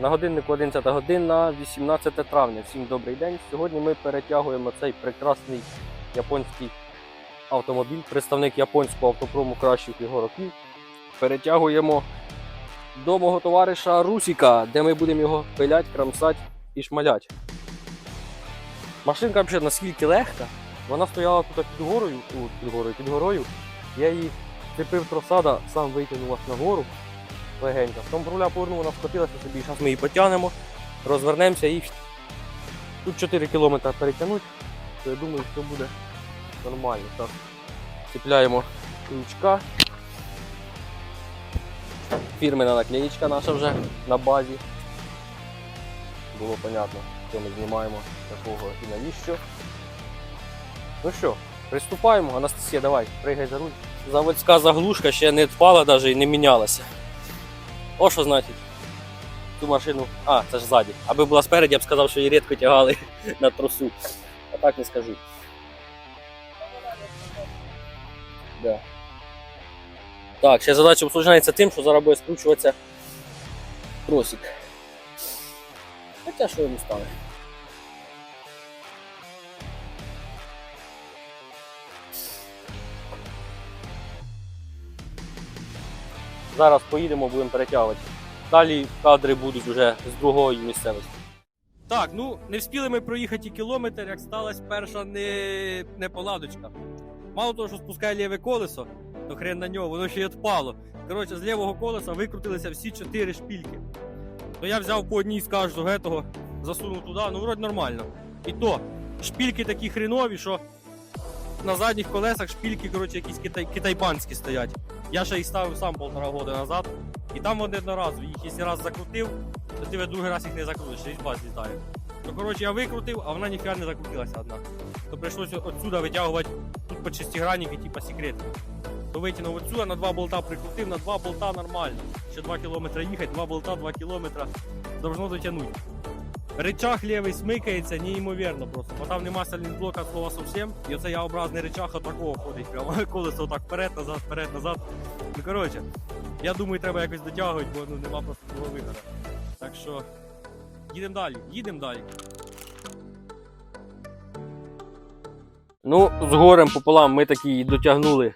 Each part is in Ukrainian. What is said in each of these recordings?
На годиннику 11 година, 18 травня. Всім добрий день. Сьогодні ми перетягуємо цей прекрасний японський автомобіль, представник японського автопрому кращих його років. Перетягуємо до мого товариша Русіка, де ми будемо його пилять, крамсати і шмалять. Машинка взагалі наскільки легка. Вона стояла тут під горою, під горою, під горою. Я її цепив тросада, сам витягнув на гору легенько. Потім руля повернув, вона скотилася собі. Зараз ми її потягнемо, розвернемося і тут 4 км перетягнути, то я думаю, що буде нормально. Так. Цепляємо крючка. Фірмена наклеїчка наша вже на базі. Було понятно, що ми знімаємо такого і навіщо. Ну що, приступаємо. Анастасія, давай, пригай за руль. Заводська заглушка ще не впала навіть і не мінялася. О, що значить? Ту машину. А, це ж ззаді. Аби була спереді, я б сказав, що її рідко тягали на тросу. А так не скажу. Да. Так, ще задача обслужається тим, що зараз буде скручуватися тросик. Хоча що йому стане. Зараз поїдемо, будемо перетягувати. Далі кадри будуть вже з другої місцевості. Так, ну не встигли ми проїхати кілометр, як сталася перша не, неполадочка. Мало того, що спускає ліве колесо, то хрен на нього, воно ще й відпало. Коротше, з лівого колеса викрутилися всі чотири шпільки. То я взяв по одній з кожного засунув туди, ну вроді нормально. І то, шпільки такі хренові, що на задніх колесах шпільки, коротше, якісь китай, китайбанські стоять. Я ще їх ставив сам полтора року назад. І там вони одноразові. Їх якщо раз закрутив, то ти другий раз їх не закрутиш, різьба злітає. То коротше я викрутив, а вона ніфіга не закрутилася одна. То прийшлося отсюда витягувати тут по шестигранники, типа секретні. То витягнув отсюда, на два болта прикрутив, на два болта нормально. Ще 2 кілометри їхати, два болта, 2 кілометри должно дотягнути. Рычаг лівий смикається неймовірно просто, бо там нема сайлентблока слова совсем. І оцей Я-образний рычаг отакого ходить. Прямо колесо отак вперед, назад, вперед, назад. Ну коротше, я думаю, треба якось дотягувати, бо ну, нема просто другого виходу. Так що їдемо далі, їдемо далі. Ну, з горем пополам ми такі дотягнули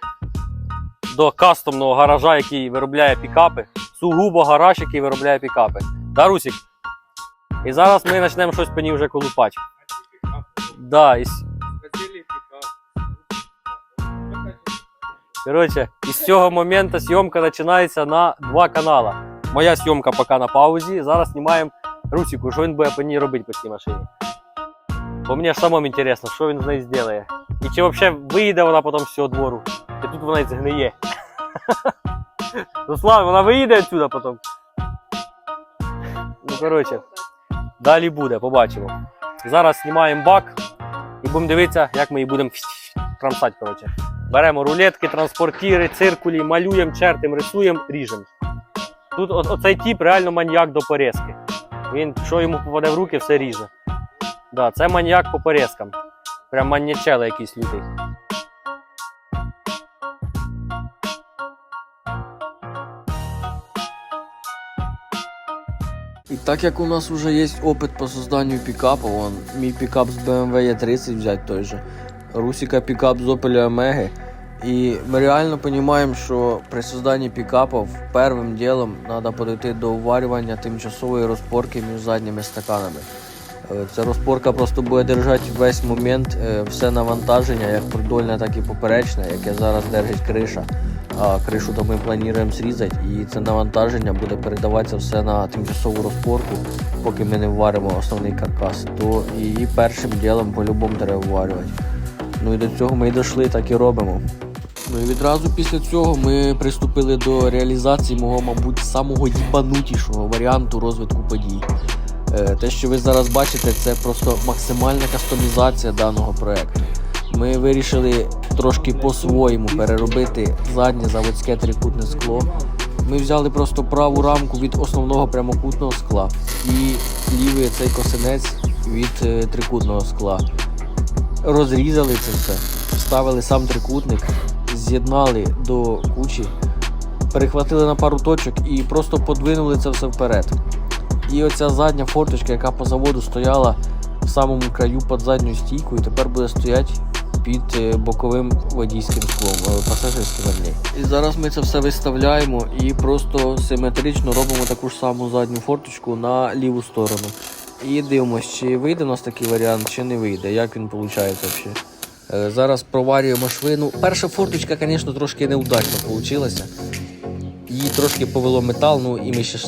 до кастомного гаража, який виробляє пікапи. Сугубо гараж, який виробляє пікапи. Да, Русік? І зараз ми почнемо щось по ній вже колупати. Да, і... с- Коротше, із цього моменту зйомка починається на два канали. Моя зйомка поки на паузі. Зараз знімаємо Русіку, що він буде по ній робити по цій машині. Бо мені ж самому інтересно, що він з нею зробить. І чи взагалі виїде вона потім з цього двору, чи тут вона і згниє. Руслан, вона виїде відсюди потім. Ну, коротше, Далі буде, побачимо. Зараз знімаємо бак і будемо дивитися, як ми її будемо крамсати. Коротше. Беремо рулетки, транспортіри, циркулі, малюємо, чертимо, рисуємо, ріжемо. Тут о- оцей тип реально маньяк до порізки. Він, що йому попаде в руки, все ріже. Да, це маньяк по порізкам. Прям маньячела якийсь лютий. Так як у нас вже є опит по созданню пікапу, вон, мій пікап з BMW E30 взять той же, Русіка пікап з Opel Omega. І ми реально розуміємо, що при созданні пікапів першим ділом треба подойти до уварювання тимчасової розпорки між задніми стаканами. Е, Ця розпорка просто буде держати весь момент е, все навантаження, як продольне, так і поперечне, яке зараз держить криша. А кришу то ми плануємо зрізати, і це навантаження буде передаватися все на тимчасову розпорку, поки ми не вваримо основний каркас. То її першим ділом по-любому треба вварювати. Ну і до цього ми і дійшли, так і робимо. Ну і відразу після цього ми приступили до реалізації мого, мабуть, самого їбанутішого варіанту розвитку подій. Е, Те, що ви зараз бачите, це просто максимальна кастомізація даного проекту. Ми вирішили трошки по-своєму переробити заднє заводське трикутне скло. Ми взяли просто праву рамку від основного прямокутного скла і лівий цей косинець від е, трикутного скла. Розрізали це все, вставили сам трикутник, з'єднали до кучі, перехватили на пару точок і просто подвинули це все вперед. І оця задня форточка, яка по заводу стояла в самому краю під задньою стійкою, тепер буде стояти під е, боковим водійським склом, е, пасажирським верні. І зараз ми це все виставляємо і просто симетрично робимо таку ж саму задню форточку на ліву сторону. І дивимося, чи вийде у нас такий варіант, чи не вийде, як він виходить взагалі. Е, Зараз проварюємо швину. Перша форточка, звісно, трошки неудачно вийшла. Її трошки повело метал, ну і ми ще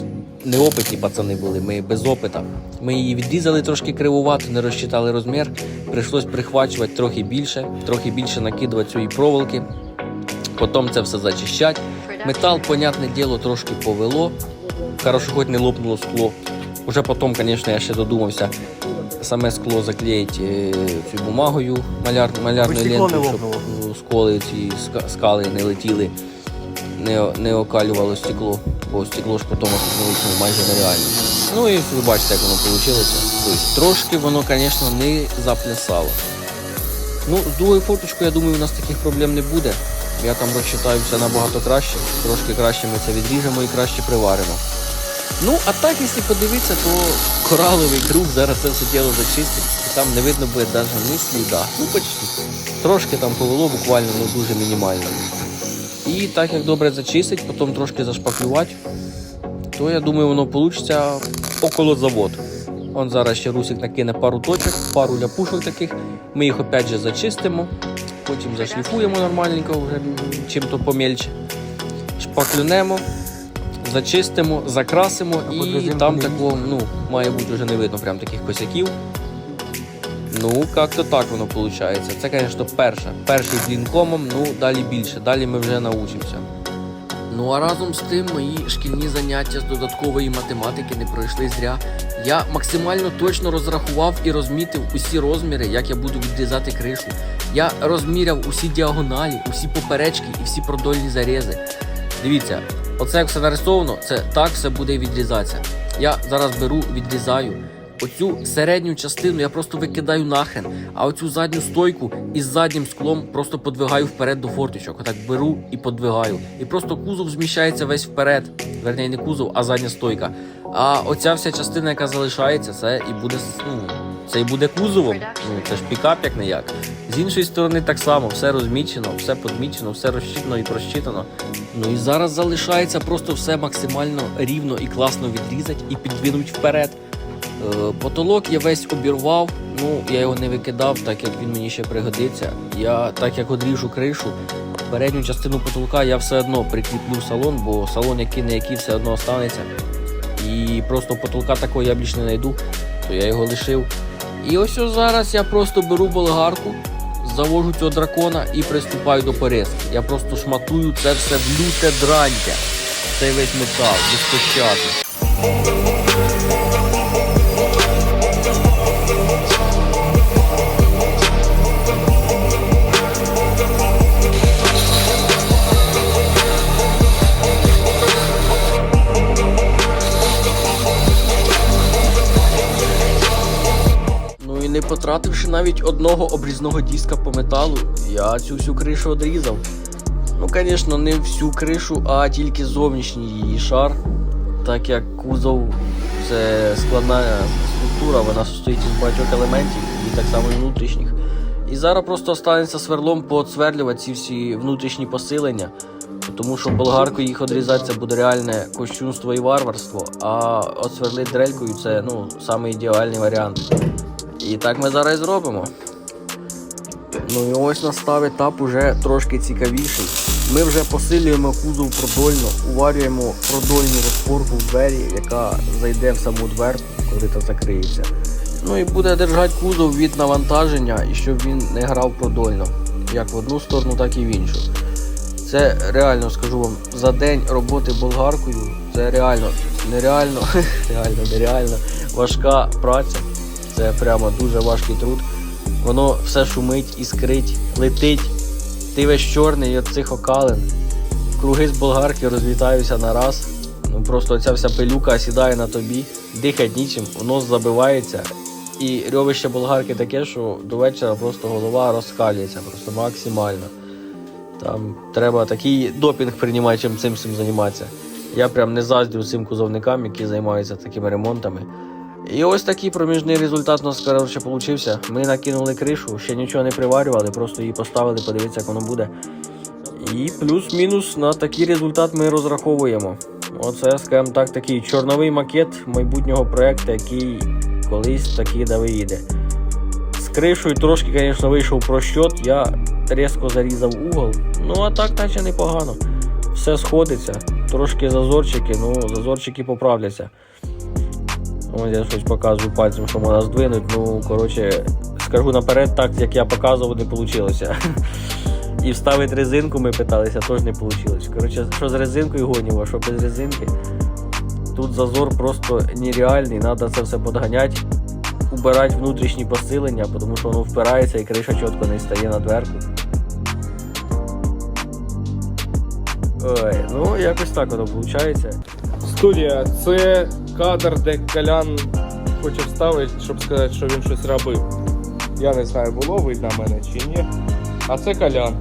неопитні пацани були, ми без опита. Ми її відрізали трошки кривувато, не розчитали розмір. Прийшлось прихвачувати трохи більше, трохи більше накидувати цієї проволоки. Потім це все зачищати. Метал, понятне діло, трошки повело. Хорошо, хоч не лопнуло скло. Уже потім, звісно, я ще додумався саме скло заклеїти е, цю бумагою маляр, малярною лентою, щоб сколи ці ска- скали не летіли, не, не окалювало стекло, бо стекло ж потім ну, майже нереально. Ну і ви бачите, як воно вийшло. Тобто, трошки воно, звісно, не заплясало. Ну, з другою форточкою, я думаю, у нас таких проблем не буде. Я там розчитаю все набагато краще. Трошки краще ми це відріжемо і краще приваримо. Ну, а так, якщо подивитися, то кораловий круг зараз це все діло зачистить. І там не видно буде навіть ні сліда. Ну, почти. Трошки там повело, буквально, ну дуже мінімально. І так як добре зачистить, потім трошки зашпаклювати, то я думаю, воно вийде около заводу. Он зараз ще Русик накине пару точок, пару ляпушок таких. Ми їх опять же зачистимо, потім зашліфуємо нормальненько, вже чим-то помельче. Шпаклюнемо, зачистимо, закрасимо і там такого, ну, має бути вже не видно прям таких косяків. Ну, як-то так воно виходить. Це, звісно, перше. Перший з лінкомом, ну далі більше. Далі ми вже научимося. Ну а разом з тим мої шкільні заняття з додаткової математики не пройшли зря. Я максимально точно розрахував і розмітив усі розміри, як я буду відрізати кришу. Я розміряв усі діагоналі, усі поперечки і всі продольні зарізи. Дивіться, оце як все нарисовано, це так все буде відрізатися. Я зараз беру, відрізаю. Оцю середню частину я просто викидаю нахрен, а оцю задню стойку із заднім склом просто подвигаю вперед до форточок. Отак беру і подвигаю. І просто кузов зміщається весь вперед. Верніше не кузов, а задня стойка. А оця вся частина, яка залишається, це і буде ну, це і буде кузовом. Ну це ж пікап як не як. З іншої сторони, так само все розмічено, все подмічено, все розчитано і просчитано. Ну і зараз залишається просто все максимально рівно і класно відрізати і підвинуть вперед. Е, Потолок я весь обірвав, ну я його не викидав, так як він мені ще пригодиться. Я так як одріжу кришу, передню частину потолка я все одно прикріплю салон, бо салон який не який все одно останеться. І просто потолка такого я більше не знайду, то я його лишив. І ось зараз я просто беру болгарку, завожу цього дракона і приступаю до порізки. Я просто шматую це все в люте дрантя. Цей весь метал, безпощадно. Потративши навіть одного обрізного диска по металу, я цю всю кришу одрізав. Ну, звісно, не всю кришу, а тільки зовнішній її шар. Так як кузов це складна структура, вона состоїть із багатьох елементів і так само і внутрішніх. І зараз просто останеться сверлом поотсверлювати ці всі внутрішні посилення, тому що болгаркою їх одрізати це буде реальне кощунство і варварство, а отсверлити дрелькою це ну, саме ідеальний варіант. І так ми зараз зробимо. Ну і ось настав етап уже трошки цікавіший. Ми вже посилюємо кузов продольно, уварюємо продольну розпорку в двері, яка зайде в саму дверку, коли та закриється. Ну і буде держати кузов від навантаження і щоб він не грав продольно, як в одну сторону, так і в іншу. Це реально скажу вам, за день роботи болгаркою це реально нереально, реально нереально важка праця. Це прямо дуже важкий труд. Воно все шумить, іскрить, летить. Ти весь чорний від цих окалин. Круги з болгарки розлітаються на раз. Ну просто ця вся пилюка сідає на тобі, дихать нічим, в нос забивається. І рьовище болгарки таке, що до вечора просто голова розкалюється, просто максимально. Там треба такий допінг приймати, чим цим всім займатися. Я прям не заздрю цим кузовникам, які займаються такими ремонтами. І ось такий проміжний результат у нас коротше получився. Ми накинули кришу, ще нічого не приварювали, просто її поставили, подивитися, як воно буде. І плюс-мінус на такий результат ми розраховуємо. Оце, скажімо так, такий чорновий макет майбутнього проекту, який колись таки да виїде. З кришою трошки, звісно, вийшов прощот, я різко зарізав угол. Ну а так, наче непогано. Все сходиться. Трошки зазорчики, ну зазорчики поправляться. Ось я щось показую пальцем, що можна здвинути. Ну, коротше, скажу наперед, так як я показував, не вийшло. І вставити резинку ми питалися, теж не вийшло. Коротше, що з резинкою гонів, а що без резинки. Тут зазор просто нереальний, треба це все подганяти, убирати внутрішні посилення, тому що воно впирається і криша чітко не стає на дверку. Ой, ну якось так воно виходить. Студія, це кадр, де Колян хоче вставити, щоб сказати, що він щось робив. Я не знаю, було видно мене чи ні. А це Колян.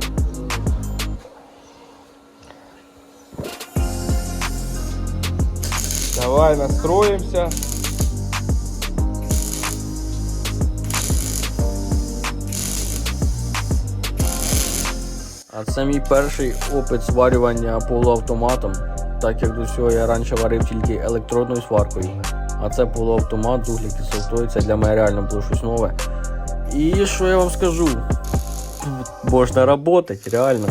Давай настроїмося. А це мій перший опит зварювання полуавтоматом, так як до цього я раніше варив тільки електродною сваркою. А це полуавтомат з углекислотою, це для мене реально було щось нове. І що я вам скажу? Можна працювати, реально.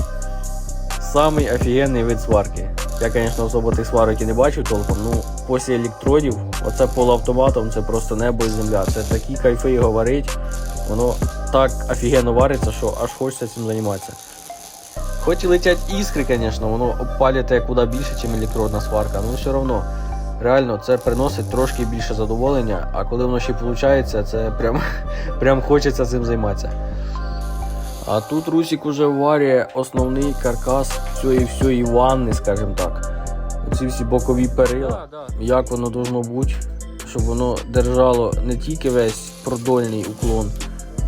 Самий офігенний вид сварки. Я, звісно, особо тих сварок і не бачив толком, ну після електродів, оце полуавтоматом це просто небо і земля. Це такі кайфи його варить, воно так офігенно вариться, що аж хочеться цим займатися. Хоч і летять іскри, звісно, воно опалює куди більше, ніж електродна сварка, але все одно. Реально, це приносить трошки більше задоволення, а коли воно ще виходить, це прям, прям хочеться цим займатися. А тут Русік уже варює основний каркас цієї всієї ванни, скажімо так. Ці всі бокові перила, як воно должно бути, щоб воно держало не тільки весь продольний уклон,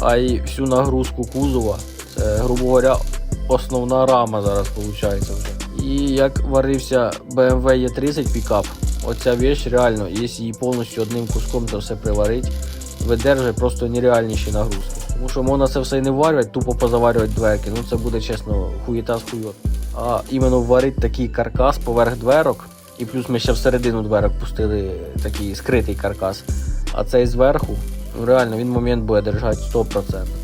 а й всю нагрузку кузова. Це, грубо говоря, основна рама зараз виходить вже. І як варився BMW E30 пікап, оця вещь реально, якщо її повністю одним куском це все приварить, видержує просто нереальніші нагрузки. Тому що можна це все і не варювати, тупо позаварювати дверки. Ну це буде чесно хуєта з хуйот. А іменно варити такий каркас поверх дверок, і плюс ми ще всередину дверок пустили такий скритий каркас. А цей зверху, ну реально він момент буде держати 100%.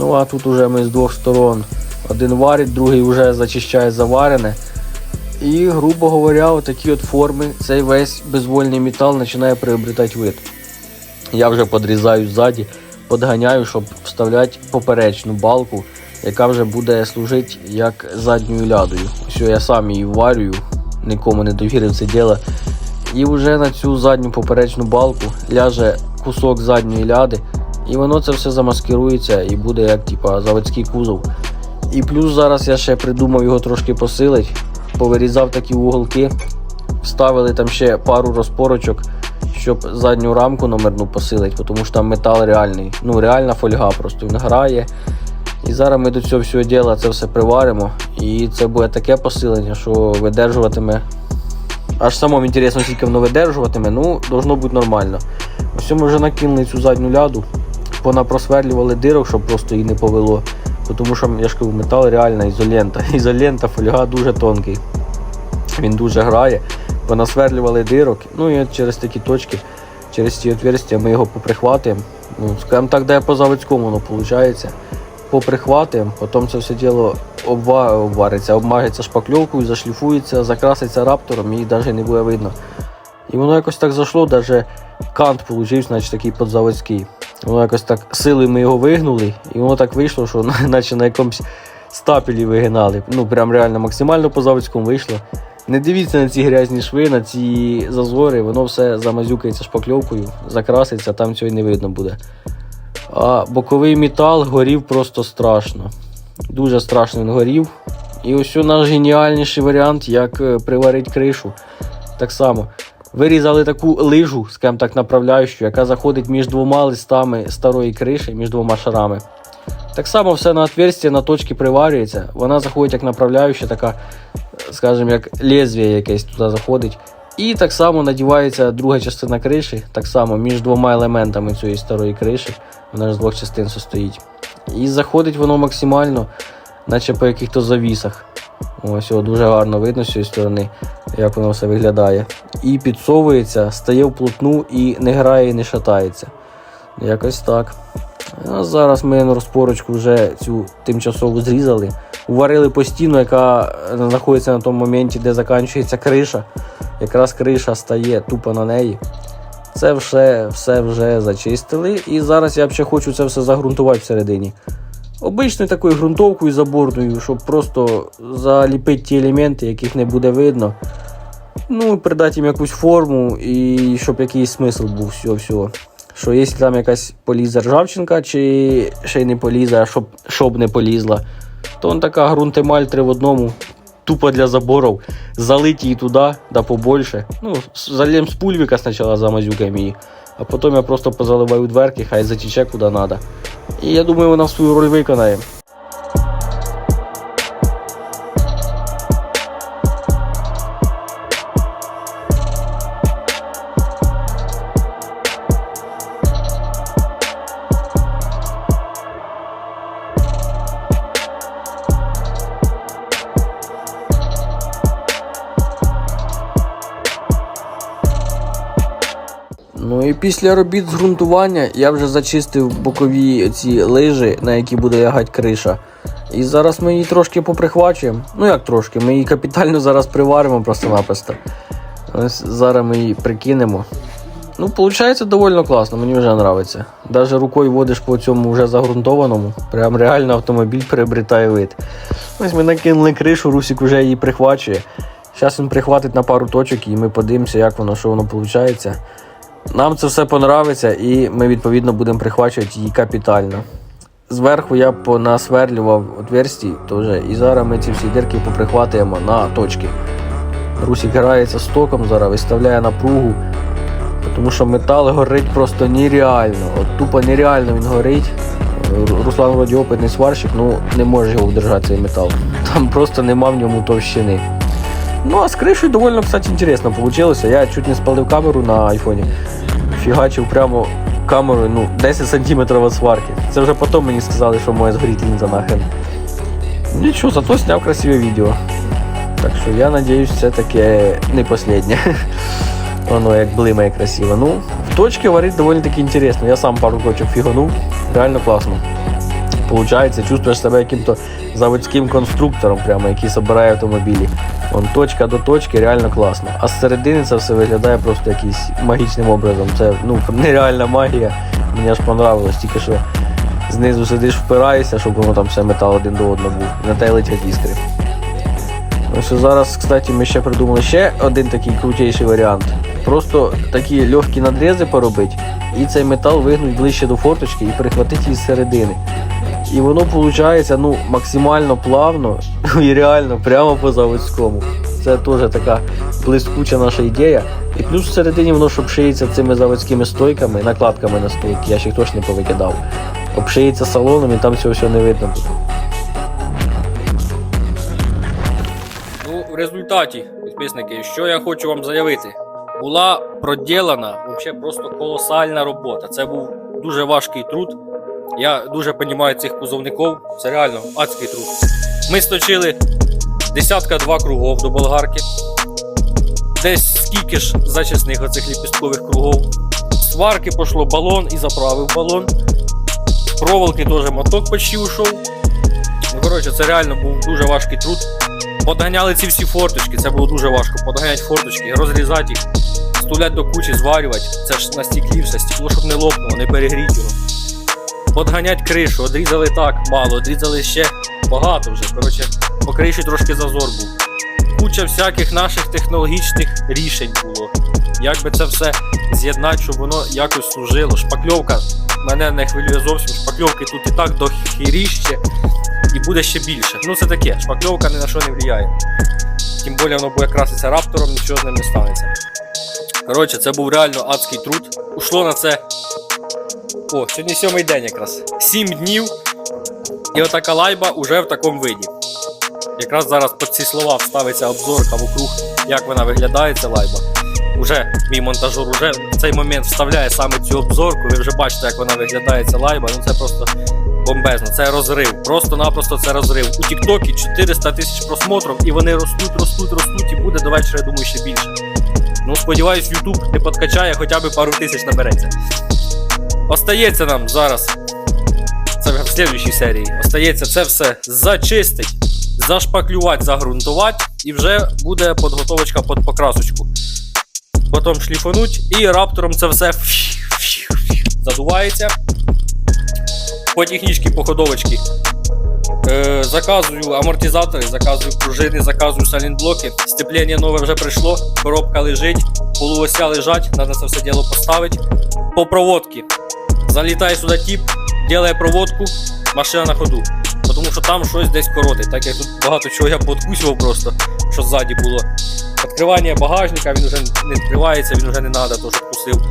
Ну а тут уже ми з двох сторон. Один варить, другий вже зачищає заварене. І, грубо говоря, отакі от форми, цей весь безвольний метал починає приобретати вид. Я вже подрізаю ззаді, подганяю, щоб вставляти поперечну балку, яка вже буде служити як задньою лядою. Все, я сам її варюю, нікому не довірив це діло. І вже на цю задню поперечну балку ляже кусок задньої ляди, і воно це все замаскирується і буде як типа заводський кузов. І плюс зараз я ще придумав його трошки посилить, повирізав такі уголки, вставили там ще пару розпорочок, щоб задню рамку номерну посилити, тому що там метал реальний. Ну, реальна фольга, просто він грає. І зараз ми до цього всього діла це все приваримо. І це буде таке посилення, що видержуватиме. Аж самому інтересно, скільки воно видержуватиме, ну, должно бути нормально. Ось ми вже накинули цю задню ляду, понапросверлювали дирок, щоб просто її не повело. Тому що я ж кажу, метал реальна ізолента. Ізолента, фольга дуже тонкий. Він дуже грає. Понасверлювали дирок. Ну і через такі точки, через ці отверстия ми його поприхватуємо. Ну, скажімо так, де по заводському воно виходить. Поприхватуємо, потім це все діло обва... обвариться, обмажеться шпакльовкою, зашліфується, закраситься раптором і навіть не буде видно. І воно якось так зайшло, навіть кант вийшов, значить такий подзаводський. Воно якось так силою ми його вигнули, і воно так вийшло, що наче на якомусь стапелі вигинали. Ну, прям реально максимально по заводському вийшло. Не дивіться на ці грязні шви, на ці зазори, воно все замазюкається шпакльовкою, закраситься, там цього й не видно буде. А боковий метал горів просто страшно. Дуже страшно він горів. І ось у наш геніальніший варіант, як е, приварити кришу. Так само. Вирізали таку лижу, скажімо так, направляючу, яка заходить між двома листами старої криші, між двома шарами. Так само все на отверстие, на точки приварюється. Вона заходить як направляюча, така, скажімо, як лезвие якесь туди заходить. І так само надівається друга частина криші, так само між двома елементами цієї старої криші. Вона ж з двох частин состоїть. І заходить воно максимально, наче по яких-то завісах. Ось його дуже гарно видно з цієї сторони, як воно все виглядає. І підсовується, стає вплотну і не грає і не шатається. Якось так. А зараз ми на розпорочку вже цю тимчасово зрізали. Уварили постійно, яка знаходиться на тому моменті, де закінчується криша. Якраз криша стає тупо на неї. Це все, все вже зачистили. І зараз я ще хочу це все загрунтувати всередині. Обичною такою ґрунтовкою заборною, щоб просто заліпити ті елементи, яких не буде видно. Ну, придати їм якусь форму і щоб якийсь смисл був всього-всього. Що якщо там якась поліза ржавчинка, чи ще й не поліза, щоб, щоб не полізла, то он така ґрунтемаль три в одному, тупо для заборів, залить її туди, да побольше. Ну, залем з пульвіка спочатку замазюкаємо її, а потім я просто позаливаю дверки, хай затіче куди треба. І я думаю, вона свою роль виконає. Після робіт з ґрунтування я вже зачистив бокові ці лижі, на які буде лягати криша. І зараз ми її трошки поприхвачуємо. Ну як трошки, ми її капітально зараз приваримо просто-напросто. Ось зараз ми її прикинемо. Ну, виходить доволі класно, мені вже подобається. Навіть рукою водиш по цьому вже загрунтованому. Прям реально автомобіль приобретає вид. Ось ми накинули кришу, Русик вже її прихвачує. Зараз він прихватить на пару точок і ми подивимося, як воно, що воно виходить. Нам це все понравиться і ми відповідно будемо прихвачувати її капітально. Зверху я понасверлював отверстій теж, і зараз ми ці всі дірки поприхватуємо на точки. Русик грається з током, зараз виставляє напругу, тому що метал горить просто нереально. От тупо нереально він горить. Руслан вроді опитний сварщик, ну не може його вдержати цей метал. Там просто нема в ньому товщини. Ну а з кришею довольно, кстати, интересно получилось. Я чуть не спалив камеру на айфоні. Фігачив прямо камерою ну, 10 сантиметрів від сварки. Це вже потім мені сказали, що моя згоріть лінза нахрен. Нічого, зато зняв красиве відео. Так що я надіюсь, це таке не останнє. Воно як блимає красиво. Ну, в точці варить доволі таки інтересно. Я сам пару точок фіганув. Реально класно. Получається, чувствуєш себе яким-то заводським конструктором, прямо, який збирає автомобілі. Вон точка до точки реально класно. А з середини це все виглядає просто якийсь магічним образом. Це ну нереальна магія. Мені аж понравилось, тільки що знизу сидиш, впираєшся, щоб воно там все метал один до одного був. На те летять іскри. Що зараз, кстати, ми ще придумали ще один такий крутіший варіант. Просто такі легкі надрізи поробити, і цей метал вигнуть ближче до форточки і перехватити її з середини. І воно виходить ну, максимально плавно і реально прямо по заводському. Це теж така блискуча наша ідея. І плюс всередині воно ж обшиється цими заводськими стойками, накладками на стойки, я ще їх точно не повикидав. Обшиється салоном і там цього всього не видно буде. Ну, в результаті, підписники, що я хочу вам заявити, була проділена взагалі просто колосальна робота. Це був дуже важкий труд. Я дуже розумію цих кузовників. Це реально адський труд. Ми сточили десятка два кругов до болгарки. Десь скільки ж зачисних оцих ліпісткових кругов. Сварки пішло балон і заправив балон. Проволоки теж моток почти ушов. Ну, коротше, це реально був дуже важкий труд. Подганяли ці всі форточки, це було дуже важко. Подганяти форточки, розрізати їх, стуляти до кучі, зварювати. Це ж на стеклі все, стекло, щоб не лопнуло, не перегріть його. Подганять кришу, одрізали так мало, одрізали ще багато вже. Коротше, по криші трошки зазор був. Куча всяких наших технологічних рішень було. Як би це все з'єднати, щоб воно якось служило. Шпакльовка мене не хвилює зовсім. Шпакльовки тут і так до хіріще і буде ще більше. Ну це таке, шпакльовка ні на що не впливає. Тим більше воно буде краситися раптором, нічого з ним не станеться. Коротше, це був реально адський труд. Ушло на це. О, сьогодні сьомий день якраз. Сім днів. І отака лайба уже в такому виді. Якраз зараз під ці слова вставиться обзорка вокруг, як вона виглядає, ця лайба. Уже мій монтажер уже в цей момент вставляє саме цю обзорку. Ви вже бачите, як вона виглядає ця лайба. Ну це просто бомбезно, це розрив. Просто-напросто це розрив. У Тіктокі 400 тисяч просмотрів, і вони ростуть, ростуть, ростуть, і буде до вечора, я думаю, ще більше. Ну, сподіваюсь, YouTube не подкачає, хоча б пару тисяч набереться. Остається нам зараз. Це в слідчій серії. Остається це все зачистить, зашпаклювати, загрунтувати, і вже буде підготовочка під покрасочку. Потім шліфануть і раптором це все задувається. По технічці, по ходовочці. Е, заказую амортизатори, заказую пружини, заказую салінблоки. Степлення нове вже прийшло, коробка лежить, полуося лежать, треба це все діло поставити. По проводці. Залітає сюди тіп, ділає проводку, машина на ходу. Тому що там щось десь коротить, так як тут багато чого я подкусував просто, що ззаді було. Відкривання багажника, він вже не відкривається, він вже не треба, теж вкусив.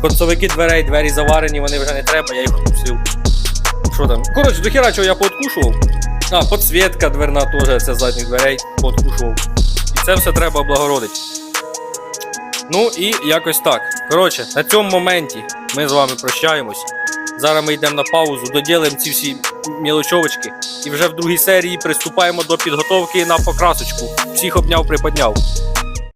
Концовики дверей, двері заварені, вони вже не треба, я їх відкусив. Що там? Коротше, до хіра чого я подкушував. А, подсвітка дверна теж, це з задніх дверей подкушував. І це все треба облагородити. Ну і якось так. Коротше, на цьому моменті ми з вами прощаємось. Зараз ми йдемо на паузу, доділимо ці всі мілочовочки. І вже в другій серії приступаємо до підготовки на покрасочку. Всіх обняв, приподняв.